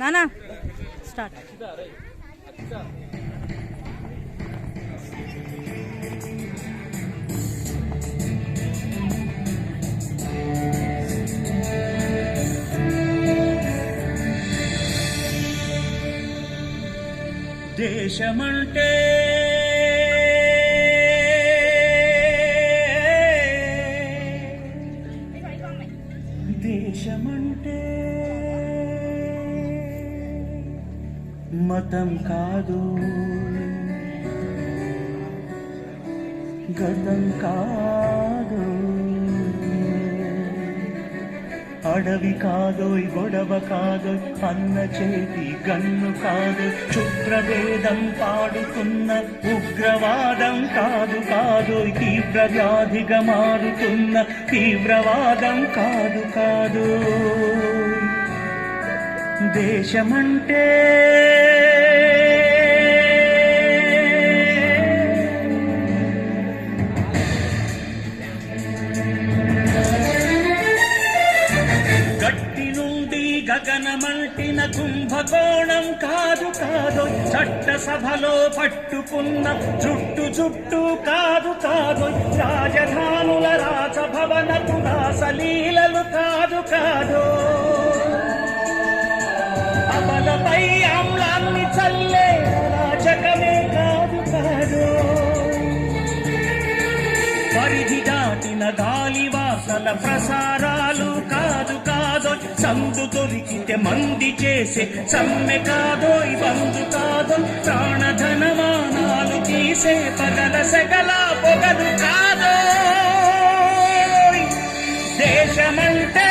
నానా స్టార్ట్. దేశమంటే దేశమంటే మతం కాదు. గతం కాదు. అడవి కాదోయ్ గొడవ కాదోయ్ అన్న చేతి గన్ను కాదు. క్షుద్రవేదం పాడుతున్న ఉగ్రవాదం కాదు కాదోయ్ తీవ్ర వ్యాధిగా మారుతున్న తీవ్రవాదం కాదు కాదు. దేశమంటే గట్టి నుండి గగనమంటిన కుంభకోణం కాదు కాదు చట్ట సభలో పట్టుకున్న జుట్టు జుట్టు కాదు కాదు రాజధానుల రాజభవన పురాసలీలలు కాదు కాదు. గాలి ప్రసారాలు కాదు కాదో సందు దొరికితే మంది చేసే సమ్మె కాదో బంధు కాదో ప్రాణధనమానాలు తీసే పగల సగల పొగలు కాదో. దేశమంటే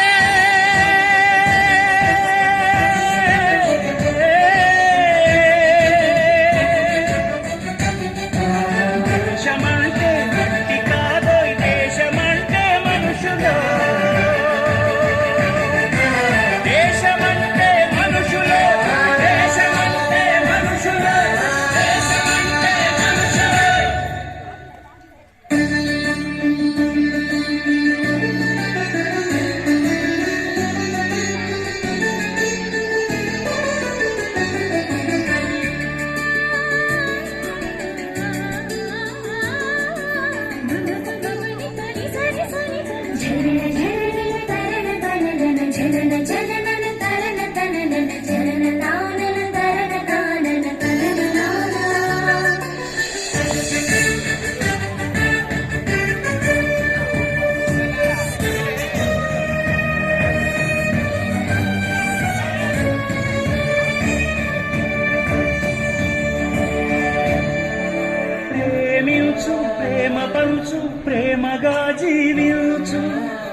పంచు ప్రేమగా జీవించు.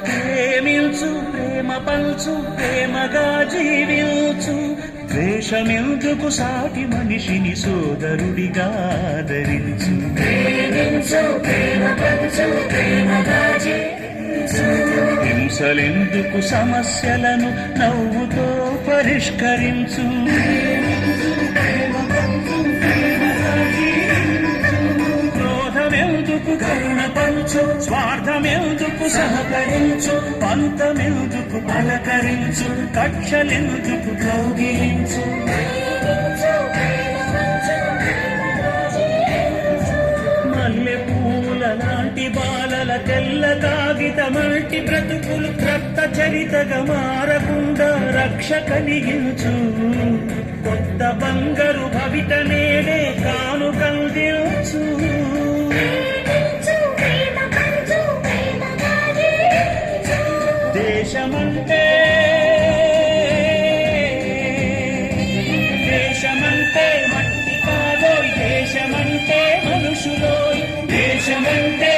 ప్రేమించు ప్రేమ పంచు ప్రేమగా జీవించు. ద్వేషమెందుకు సాటి మనిషిని సోదరుడిగా ఆదరించు. ప్రేమించు ప్రేమ పంచు ప్రేమగా హింసలెందుకు సమస్యలను నవ్వుతో పరిష్కరించు. పంచు స్వార్థమెందుకు సహకరించు పంతమెందుకు పలకరించు కక్షలెందుకు కౌగిలించు మల్లె పూల లాంటి బాలల తెల్ల కాగితమంటి బ్రతుకులు క్రొత్త చరితగా మారకుండా రక్ష కలిగించు. దేశమంటే దేశమంటే మట్టి కాదోయ్ దేశమంటే మనుషులోయ్ దేశమంటే